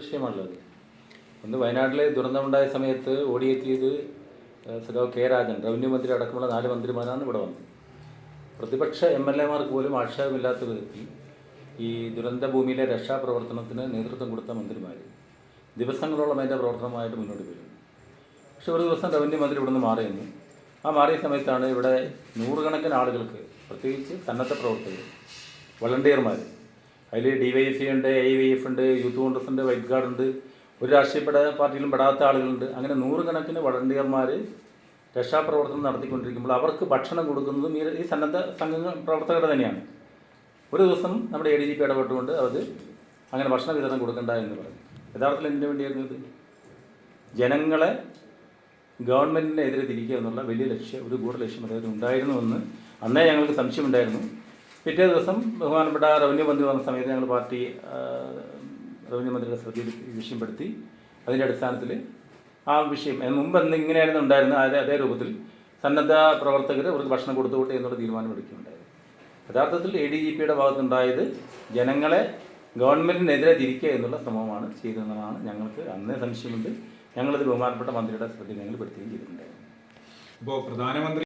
വിഷയമാണുള്ളത്. ഒന്ന് വയനാട്ടിലെ ദുരന്തമുണ്ടായ സമയത്ത് ഓടിയെത്തിയത് സഖാവ് കെ രാജൻ റവന്യൂ മന്ത്രി അടക്കമുള്ള നാല് മന്ത്രിമാരാണ് ഇവിടെ വന്നത്. പ്രതിപക്ഷ എം എൽ എമാർക്ക് പോലും ആക്ഷേപമില്ലാത്ത വിധത്തിൽ ഈ ദുരന്ത ഭൂമിയിലെ രക്ഷാപ്രവർത്തനത്തിന് നേതൃത്വം കൊടുത്ത മന്ത്രിമാർ ദിവസങ്ങളോളം അതിന്റെ പ്രവർത്തനമായിട്ട് മുന്നോട്ട് വരുന്നു പക്ഷെ ഒരു ദിവസം റവന്യൂ മന്ത്രി ഇവിടുന്ന് മാറിയെന്നു. ആ മാറിയ സമയത്താണ് ഇവിടെ നൂറുകണക്കിന് ആളുകൾക്ക് പ്രത്യേകിച്ച് സന്നദ്ധ പ്രവർത്തകർ വളണ്ടിയർമാർ അതിൽ ഡി വൈ എഫ് ഉണ്ട് എ വൈ എഫ് ഉണ്ട് യൂത്ത് കോൺഗ്രസ് ഉണ്ട് വൈറ്റ് ഗാർഡ് ഉണ്ട്. ഒരു രാഷ്ട്രീയ പാർട്ടിയിലും പെടാത്ത ആളുകളുണ്ട്. അങ്ങനെ നൂറുകണക്കിന് വളണ്ടിയർമാർ രക്ഷാപ്രവർത്തനം നടത്തിക്കൊണ്ടിരിക്കുമ്പോൾ അവർക്ക് ഭക്ഷണം കൊടുക്കുന്നതും ഈ ഈ സന്നദ്ധ സംഘങ്ങൾ പ്രവർത്തകർ തന്നെയാണ്. ഒരു ദിവസം നമ്മുടെ എ ഡി ജി പി ഇടപെട്ടുകൊണ്ട് അത് അങ്ങനെ ഭക്ഷണ വിതരണം കൊടുക്കണ്ട എന്ന് പറഞ്ഞു. യഥാർത്ഥത്തിൽ എന്തിനു വേണ്ടിയായിരുന്നു ഇത്? ജനങ്ങളെ ഗവൺമെന്റിനെതിരെ തിരിക്കുക എന്നുള്ള വലിയ ലക്ഷ്യം ഒരു ഗൂഢ ലക്ഷ്യം അദ്ദേഹത്തിന് ഉണ്ടായിരുന്നുവെന്ന് അന്നേ ഞങ്ങൾക്ക് സംശയമുണ്ടായിരുന്നു. പിറ്റേ ദിവസം ബഹുമാനപ്പെട്ട റവന്യൂ മന്ത്രി വന്ന സമയത്ത് ഞങ്ങൾ പാർട്ടി റവന്യൂ മന്ത്രിയുടെ ശ്രദ്ധയിൽ വിഷയപ്പെടുത്തി വിഷയം പെടുത്തി. അതിന്റെ അടിസ്ഥാനത്തിൽ ആ വിഷയം മുമ്പ് എന്ന് ഇങ്ങനെയായിരുന്നു ഉണ്ടായിരുന്നത് അതേ അതേ രൂപത്തിൽ സന്നദ്ധ പ്രവർത്തകർ അവർക്ക് ഭക്ഷണം കൊടുത്തുകൂട്ടെ എന്നുള്ള തീരുമാനമെടുക്കുകയുണ്ടായത് യഥാർത്ഥത്തിൽ എ ഡി ജി പിയുടെ ഭാഗത്തുണ്ടായത് ജനങ്ങളെ ഗവൺമെന്റിനെതിരെ തിരിക്കുക എന്നുള്ള ശ്രമമാണ് ചെയ്തതെന്നാണ് ഞങ്ങൾക്ക് അന്നേ സംശയമുണ്ട്. ഞങ്ങളത് ബഹുമാനപ്പെട്ട മന്ത്രിയുടെ ശ്രദ്ധയിൽ ഞങ്ങൾ പെടുത്തുകയും ചെയ്തിട്ടുണ്ടായിരുന്നു. ഇപ്പോൾ പ്രധാനമന്ത്രി